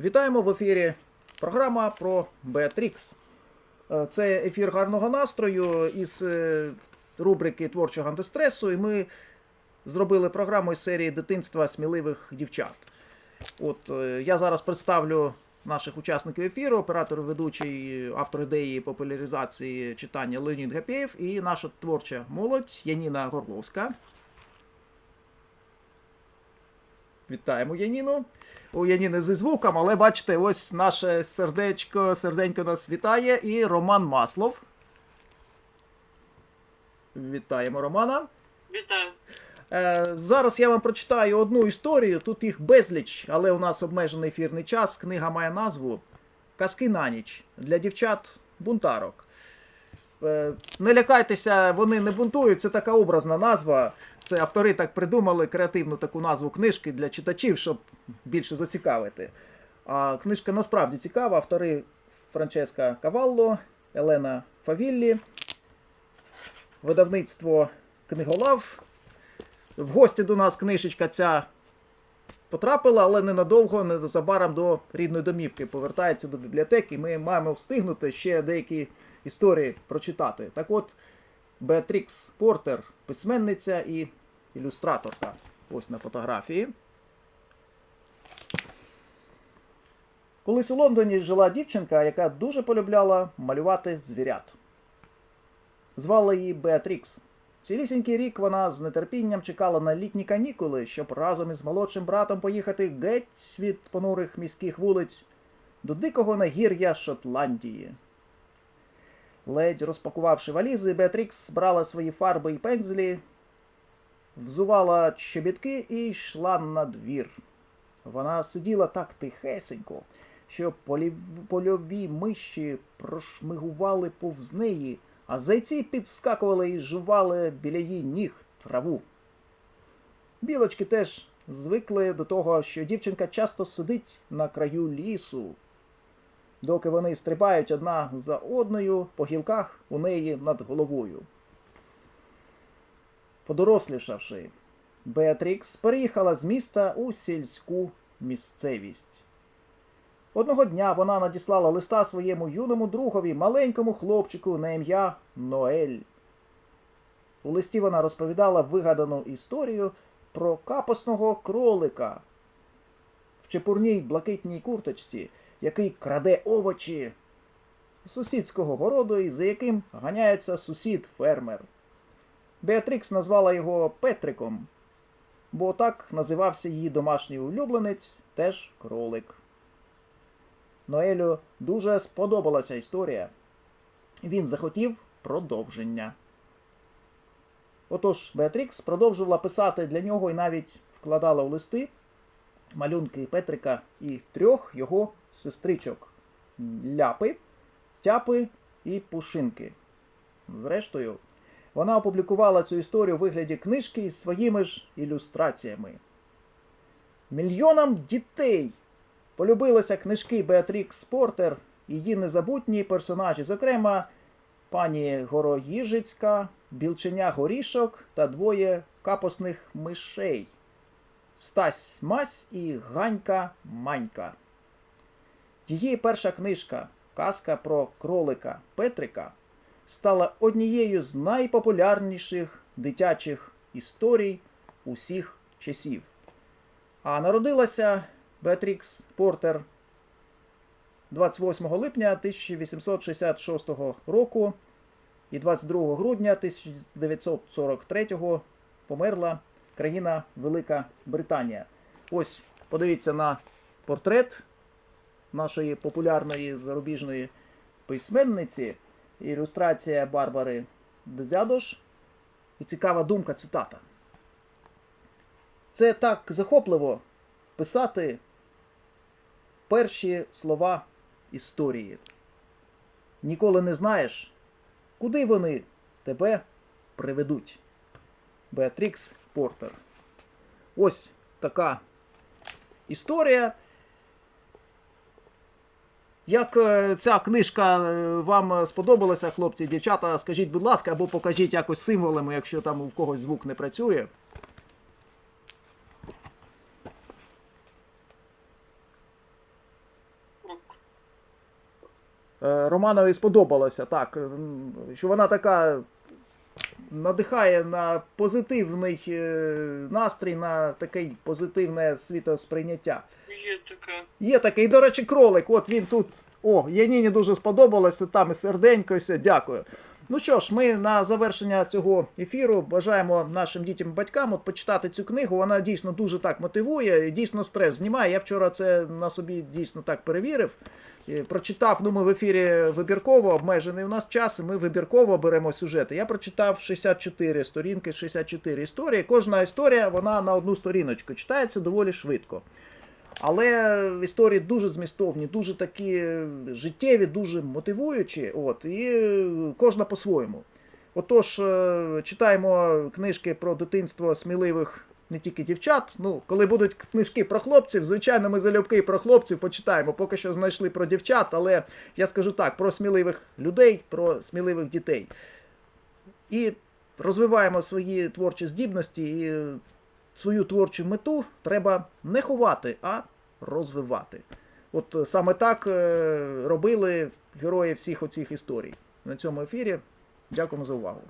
Вітаємо в ефірі. Програма про Беатрікс. Е, Це ефір гарного настрою із е, рубрики творчого антистресу. І ми зробили програму із серії дитинства сміливих дівчат. От е, я зараз представлю наших учасників ефіру, оператор, ведучий, автор ідеї популяризації читання Леонід Гапєєв і наша творча молодь Яніна Горловська. Вітаємо Яніну. У Яніни зі звуком, але бачите, ось наше сердечко, серденько нас вітає. І Роман Маслов. Вітаємо Романа. Вітаю. Е, зараз я вам прочитаю одну історію. Тут їх безліч, але у нас обмежений ефірний час. Книга має назву Казки на ніч для дівчат бунтарок. Е, не лякайтеся, вони не бунтують, це така образна назва. Це автори так придумали креативну таку назву книжки для читачів, щоб більше зацікавити. А книжка насправді цікава. Автори Франческа Кавалло, Елена Фавіллі, видавництво Книголав. В гості до нас книжечка ця потрапила, але ненадовго, незабаром до рідної домівки повертається до бібліотеки. Ми маємо встигнути ще деякі історії прочитати. Так от, Беатрікс Портер, письменниця і ілюстраторка. Ось на фотографії. Колись у Лондоні жила дівчинка, яка дуже полюбляла малювати звірят. Звали її Беатрікс. Цілісінький рік вона з нетерпінням чекала на літні канікули, щоб разом із молодшим братом поїхати геть від понурих міських вулиць до дикого нагір'я Шотландії. Ледь розпакувавши валізи, Беатрікс брала свої фарби і пензлі, взувала чобітки і йшла на двір. Вона сиділа так тихесенько, що польові миші прошмигували повз неї, а зайці підскакували і жували біля її ніг траву. Білочки теж звикли до того, що дівчинка часто сидить на краю лісу, доки вони стрибають одна за одною по гілках у неї над головою. Подорослішавши, Беатрікс переїхала з міста у сільську місцевість. Одного дня вона надіслала листа своєму юному другові, маленькому хлопчику на ім'я Ноель. У листі вона розповідала вигадану історію про капосного кролика в чепурній блакитній курточці, який краде овочі з сусідського городу і за яким ганяється сусід-фермер. Беатрікс назвала його Петриком, бо так називався її домашній улюбленець, теж кролик. Ноелю дуже сподобалася історія. Він захотів продовження. Отож, Беатрікс продовжувала писати для нього і навіть вкладала у листи малюнки Петрика і трьох його сестричок ляпи, тяпи і пушинки. Зрештою, вона опублікувала цю історію у вигляді книжки із своїми ж ілюстраціями. Мільйонам дітей полюбилися книжки Беатрікс Портер її незабутні персонажі, зокрема, пані Гороїжицька, білченя горішок та двоє капосних мишей Стась Мась і Ганька Манька. Її перша книжка Казка про кролика Петрика стала однією з найпопулярніших дитячих історій усіх часів. А народилася Беатрікс Портер 28 липня 1866 року і 22 грудня 1943 померла країна Велика Британія. Ось подивіться на портрет нашої популярної зарубіжної письменниці, ілюстрація Барбари Дезядош. І цікава думка цитата. Це так захопливо писати перші слова історії. Ніколи не знаєш, куди вони тебе приведуть. Беатрікс Портер. Ось така історія. Як е, ця книжка е, вам сподобалася, хлопці, дівчата, скажіть, будь ласка, або покажіть якось символами, якщо там у когось звук не працює. е, Романові сподобалося. Так, що вона така надихає на позитивний е, настрій, на таке позитивне світосприйняття. Є така. Є такий, до речі, кролик. От він тут. О, Яніні дуже сподобалося, там і серденько, і все, дякую. Ну що ж, ми на завершення цього ефіру бажаємо нашим дітям і батькам от почитати цю книгу. Вона дійсно дуже так мотивує, дійсно стрес знімає. Я вчора це на собі дійсно так перевірив. Прочитав, ну ми в ефірі вибірково, обмежений у нас час, і ми вибірково беремо сюжети. Я прочитав 64 сторінки, 64 історії. Кожна історія вона на одну сторіночку читається доволі швидко. Але історії дуже змістовні, дуже такі життєві, дуже мотивуючі. От, і кожна по-своєму. Отож, е, читаємо книжки про дитинство сміливих не тільки дівчат. Ну, коли будуть книжки про хлопців, звичайно, ми залюбки про хлопців почитаємо. Поки що знайшли про дівчат, але я скажу так: про сміливих людей, про сміливих дітей. І розвиваємо свої творчі здібності і свою творчу мету треба не ховати, а розвивати. От е, саме так е, робили герої всіх оцих історій. На цьому ефірі. Дякуємо за увагу.